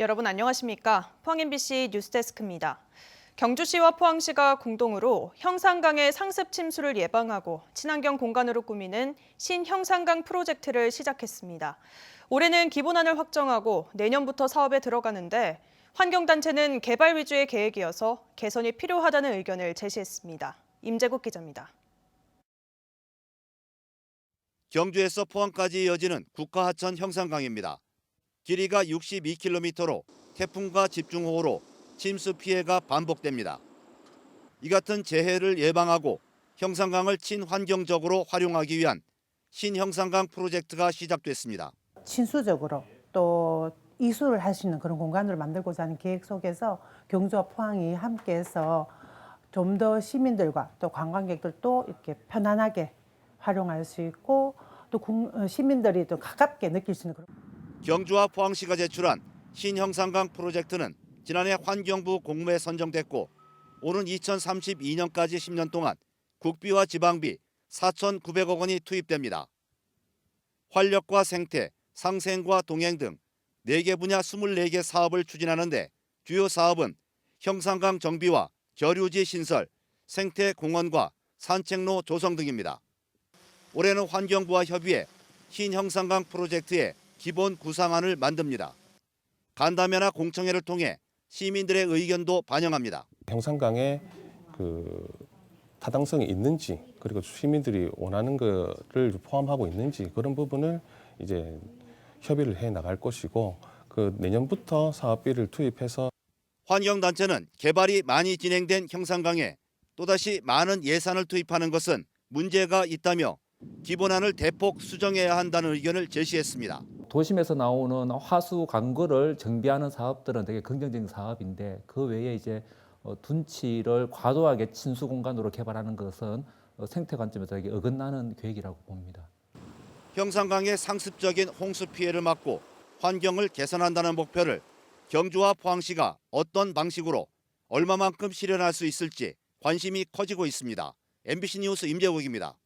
여러분 안녕하십니까? 포항 MBC 뉴스데스크입니다. 경주시와 포항시가 공동으로 형산강의 상습 침수를 예방하고 친환경 공간으로 꾸미는 신형산강 프로젝트를 시작했습니다. 올해는 기본안을 확정하고 내년부터 사업에 들어가는데 환경단체는 개발 위주의 계획이어서 개선이 필요하다는 의견을 제시했습니다. 임재국 기자입니다. 경주에서 포항까지 이어지는 국가 하천 형산강입니다. 길이가 62km로 태풍과 집중호우로 침수 피해가 반복됩니다. 이 같은 재해를 예방하고 형산강을 친환경적으로 활용하기 위한 신형산강 프로젝트가 시작됐습니다. 친수적으로 또 이수를 할 수 있는 그런 공간을 만들고자 하는 계획 속에서 경주와 포항이 함께해서 좀 더 시민들과 또 관광객들도 이렇게 편안하게 활용할 수 있고 또 국- 어, 시민들이 또 가깝게 느낄 수 있는 그런 경주와 포항시가 제출한 신형산강 프로젝트는 지난해 환경부 공모에 선정됐고 오는 2032년까지 10년 동안 국비와 지방비 4,900억 원이 투입됩니다. 활력과 생태, 상생과 동행 등 4개 분야 24개 사업을 추진하는데 주요 사업은 형산강 정비와 결유지 신설, 생태 공원과 산책로 조성 등입니다. 올해는 환경부와 협의해 신형산강 프로젝트의 기본 구상안을 만듭니다. 간담회나 공청회를 통해 시민들의 의견도 반영합니다. 형산강에 그 타당성이 있는지 그리고 시민들이 원하는 것을 포함하고 있는지 그런 부분을 이제 협의를 해 나갈 것이고 그 내년부터 사업비를 투입해서 환경단체는 개발이 많이 진행된 형산강에 또다시 많은 예산을 투입하는 것은 문제가 있다며 기본안을 대폭 수정해야 한다는 의견을 제시했습니다. 도심에서 나오는 화수 광거를 정비하는 사업들은 되게 긍정적인 사업인데 그 외에 이제 어, 둔치를 과도하게 친수 공간으로 개발하는 것은 어, 생태 관점에서 되게 어긋나는 계획이라고 봅니다. 형산강의 상습적인 홍수 피해를 막고 환경을 개선한다는 목표를 경주와 포항시가 어떤 방식으로 얼마만큼 실현할 수 있을지 관심이 커지고 있습니다. MBC 뉴스 임재국입니다.